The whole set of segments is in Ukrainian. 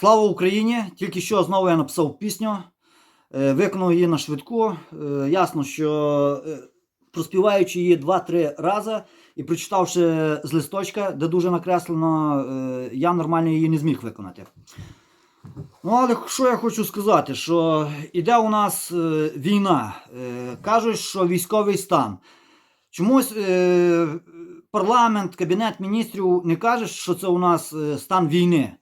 Слава Україні! Тільки що знову я написав пісню, е, виконав її на швидку. Е, Ясно, що е, проспіваючи її 2-3 рази і прочитавши з листочка, де дуже накреслено, я нормально її не зміг виконати. Ну, але що я хочу сказати, що іде у нас війна. Кажуть, що військовий стан. Чомусь парламент, кабінет міністрів не каже, що це у нас стан війни.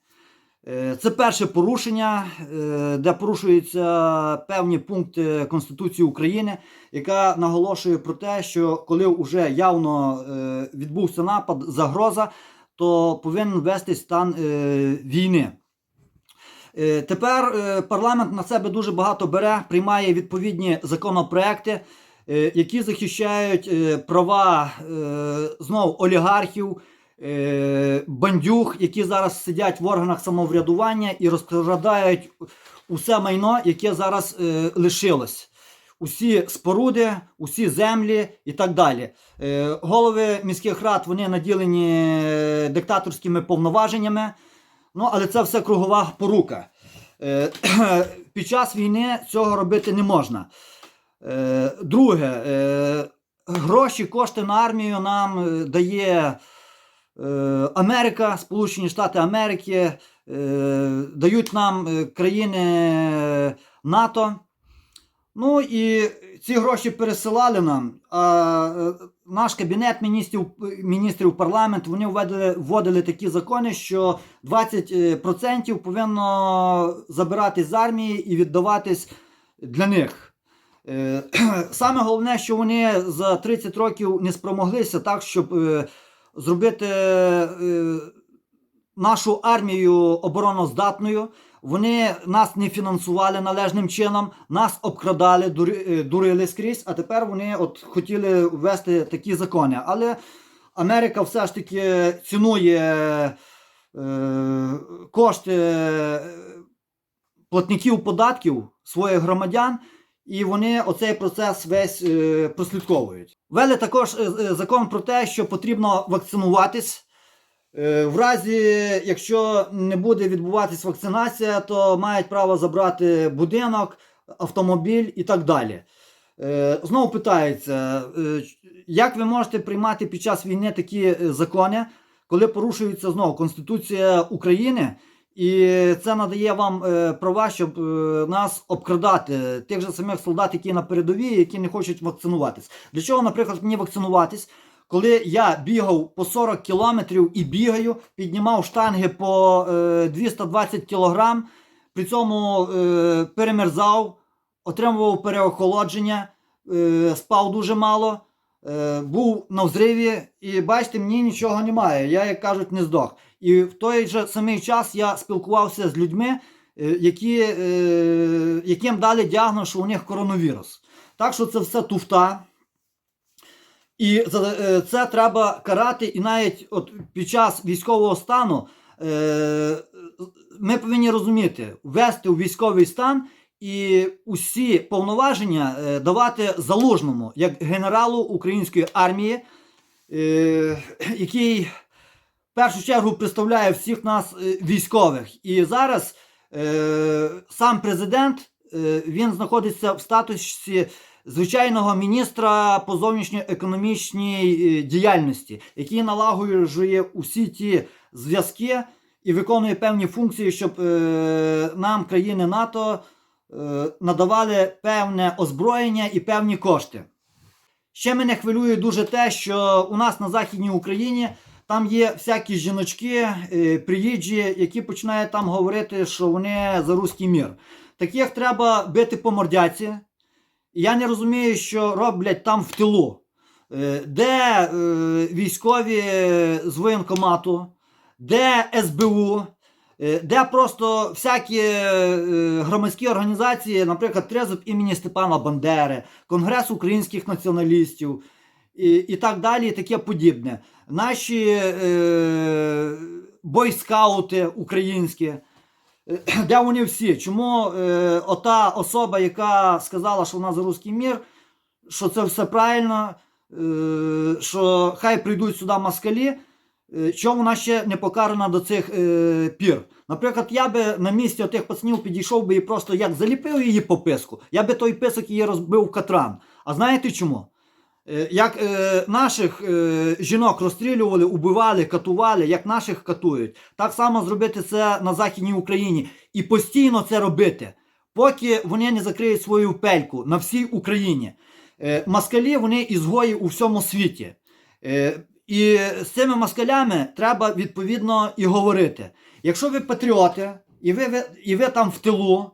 Е, Це перше порушення, е, де порушуються певні пункти Конституції України, яка наголошує про те, що коли вже явно е, відбувся напад, загроза, то повинен ввести стан війни. Тепер парламент на себе дуже багато бере, приймає відповідні законопроекти, які захищають права знов олігархів, бандюг, які зараз сидять в органах самоврядування і розкрадають усе майно, яке зараз е, лишилось. Усі споруди, усі землі і так далі. Е, Голови міських рад вони наділені е, диктаторськими повноваженнями. Ну, але це все кругова порука. Е, під час війни цього робити не можна. Е, друге, е, гроші, кошти на армію нам е, дає е, Америка, Сполучені Штати Америки, е, дають нам е, країни НАТО. Ну і ці гроші пересилали нам. А е, наш кабінет міністрів, міністрів парламент вони вводили, вводили такі закони, що 20% повинно забиратись з армії і віддаватись для них. Е, Саме головне, що вони за 30 років не спромоглися так, щоб е, зробити е, нашу армію обороноздатною. Вони нас не фінансували належним чином, нас обкрадали, е, дурили скрізь, а тепер вони от хотіли ввести такі закони. Але Америка все ж таки цінує е, кошти е, платників податків своїх громадян, і вони оцей процес весь е, прослідковують. Ввели також е, е, закон про те, що потрібно вакцинуватись. Е, В разі, якщо не буде відбуватись вакцинація, то мають право забрати будинок, автомобіль і так далі. Знову питається, як ви можете приймати під час війни такі закони, коли порушується знову Конституція України, і це надає вам е, права, щоб е, нас обкрадати, тих же самих солдат, які на передовій, які не хочуть вакцинуватись. Для чого, наприклад, мені вакцинуватись? Коли я бігав по 40 кілометрів і бігаю, піднімав штанги по е, 220 кілограм, при цьому е, перемерзав, отримував переохолодження, е, спав дуже мало, е, був на взриві, і бачите, мені нічого немає. Я, як кажуть, не здох. І в той же самий час я спілкувався з людьми, е, які, е, яким дали діагноз, що у них коронавірус. Так що це все туфта. І е, це треба карати, і навіть от під час військового стану ми повинні розуміти, ввести у військовий стан і усі повноваження давати залужному, як генералу української армії, який першу чергу представляє всіх нас е, військових. І зараз е, сам президент е, він знаходиться в статусі звичайного міністра по зовнішньоекономічній е, діяльності, який налагоджує усі ті зв'язки і виконує певні функції, щоб е, нам, країни НАТО, е, надавали певне озброєння і певні кошти. Ще мене хвилює дуже те, що у нас на Західній Україні там є всякі жіночки, е, приїжджі, які починають там говорити, що вони за руський мір. Таких треба бити по мордяці. Я не розумію, що роблять там в тилу, Е, де е, військові з воєнкомату, де СБУ, де просто всякі громадські організації, наприклад, Трезуб імені Степана Бандери, Конгрес українських націоналістів і, і так далі, і таке подібне. Наші е, бойскаути українські. Е, Де вони всі? Чому е, ота особа, яка сказала, що вона за русський мір, що це все правильно, е, що хай прийдуть сюди москалі, е, що вона ще не покарана до цих е, пір. Наприклад, я би на місці отих пацанів підійшов би і просто як заліпив її по писку, я би той писок її розбив в катран. А знаєте чому? Е, Як е, наших е, жінок розстрілювали, убивали, катували, як наших катують, так само зробити це на Західній Україні і постійно це робити, поки вони не закриють свою пельку на всій Україні. Е, москалі вони ізгої у всьому світі. Е, і з цими москалями треба відповідно і говорити. Якщо ви патріоти, і ви, ви, і ви там в тилу,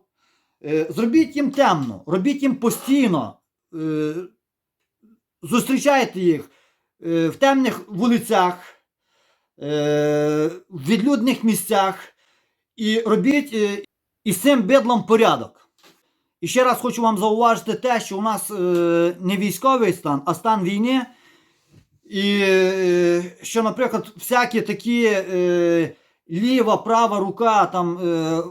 е, зробіть їм темно, робіть їм постійно. Е, зустрічайте їх е, в темних вулицях, е, в відлюдних місцях і робіть е, із цим бидлом порядок. І ще раз хочу вам зауважити те, що у нас не військовий стан, а стан війни. І що, наприклад, всякі такі ліва, права рука там,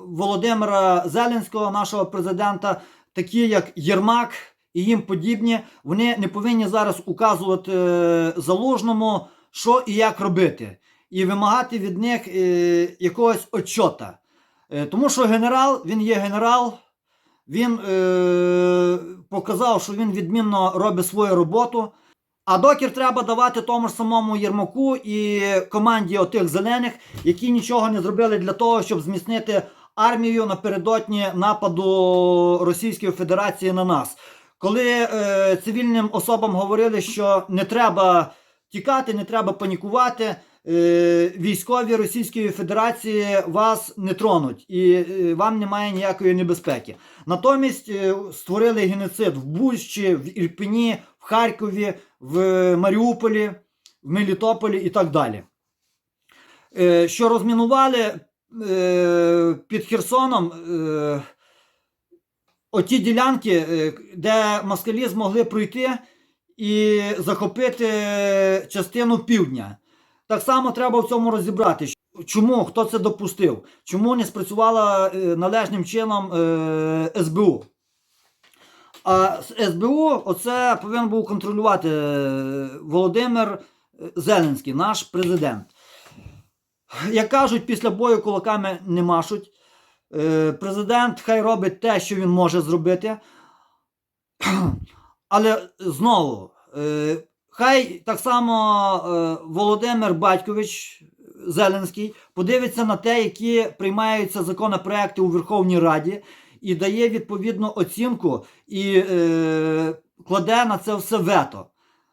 Володимира Зеленського, нашого президента, такі як Єрмак і їм подібні, вони не повинні зараз указувати е, залужному, що і як робити, і вимагати від них е, якогось отчота. Е, тому що генерал, він є генерал, він показав, що він відмінно робить свою роботу. А докір треба давати тому ж самому Єрмаку і команді отих зелених, які нічого не зробили для того, щоб зміцнити армію напередодні нападу Російської Федерації на нас. Коли е, цивільним особам говорили, що не треба тікати, не треба панікувати, е, військові Російської Федерації вас не тронуть і е, вам немає ніякої небезпеки. Натомість е, створили геноцид в Бущі, в Ірпені, в Харкові, в Маріуполі, в Мелітополі і так далі. Що розмінували під Херсоном оті ділянки, е, де москалі змогли пройти і захопити частину півдня. Так само треба в цьому розібратися. Чому хто це допустив? Чому не спрацювала е, належним чином е, СБУ? А СБУ оце повинен був контролювати е, Володимир е, Зеленський, наш президент. Як кажуть, після бою кулаками не машуть. Е, Президент хай робить те, що він може зробити. Але знову, е, хай так само е, Володимир Батькович Зеленський подивиться на те, які приймаються законопроекти у Верховній Раді, і дає відповідну оцінку і кладе на це все вето.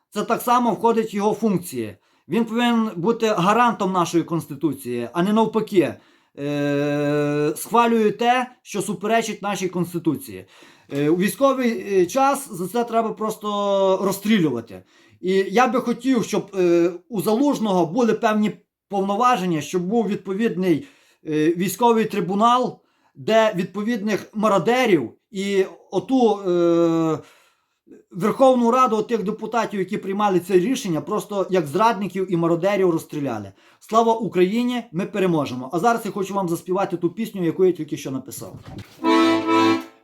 Це так само входить в його функції. Він повинен бути гарантом нашої конституції, а не навпаки. Е, схвалює те, що суперечить нашій конституції. Е, у військовий е, час за це треба просто розстрілювати. І я би хотів, щоб е, у залужного були певні повноваження, щоб був відповідний військовий трибунал, де відповідних мародерів і оту е, Верховну Раду тих депутатів, які приймали це рішення, просто як зрадників і мародерів розстріляли. Слава Україні! Ми переможемо. А зараз я хочу вам заспівати ту пісню, яку я тільки що написав.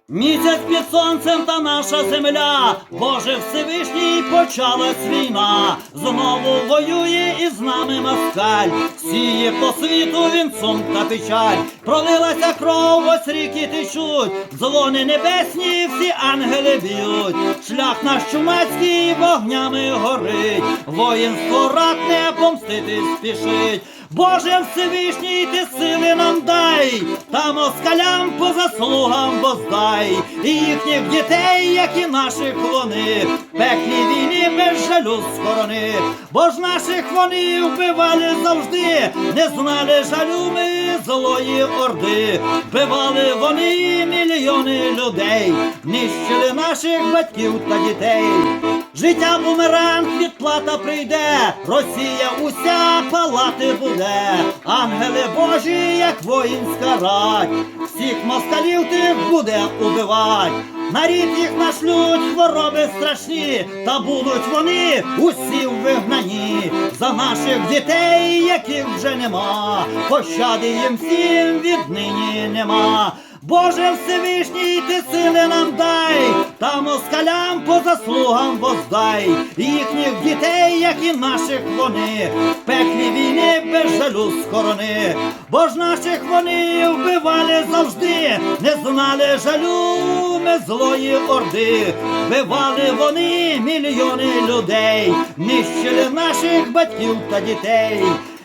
Місяць під сонцем та наша земля, Боже Всевишній почалась війна, знову воює із нами москаль, сіє по світу він сум та печаль, пролилася кров, ось ріки течуть, дзвони небесні, всі ангели б'ють, шлях наш чумацький вогнями горить, воїнство ратне помстити спішить. Боже Всевишній, ти сили нам дай, та москалям по заслугам воздай, і їхніх дітей, як і наших вони, пеклі війни без жалю скорони, бо ж наших вони вбивали завжди, не знали жалю ми злої орди, вбивали вони мільйони людей, нищили наших батьків та дітей. Життя бумеранг, відплата прийде, Росія уся палати буде, ангели Божі, як воїнська рать, всіх москалів тих буде убивать. На рід їх нашлють хвороби страшні, та будуть вони усі в вигнанні за наших дітей, яких вже нема, пощади їм всім віднині нема. Боже Всевишній, ти сили нам дай, та москалям по заслугам воздай, їхніх дітей, як і наших вони, в пеклі війни без жалю скорони, бо ж наших вони вбивали завжди, не знали жалю ми злої орди, вбивали вони мільйони людей, нищили наших батьків та дітей.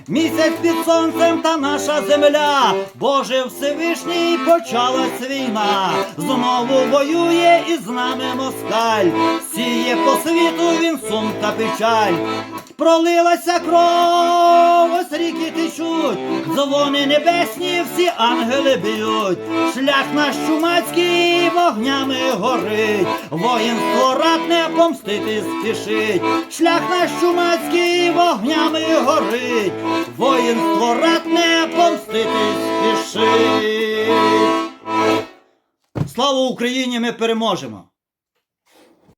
Місяць під сонцем та наша земля, Боже Всевишній почалась війна, знову воює із нами москаль, сіє по світу він сум та печаль. Пролилася кров, ось ріки течуть, дзвони небесні, всі ангели б'ють, шлях наш чумацький вогнями горить, воїнство ратне помстити спішить, шлях наш чумацький вогнями горить, воїнство ратне помстити спішить. Слава Україні! Ми переможемо!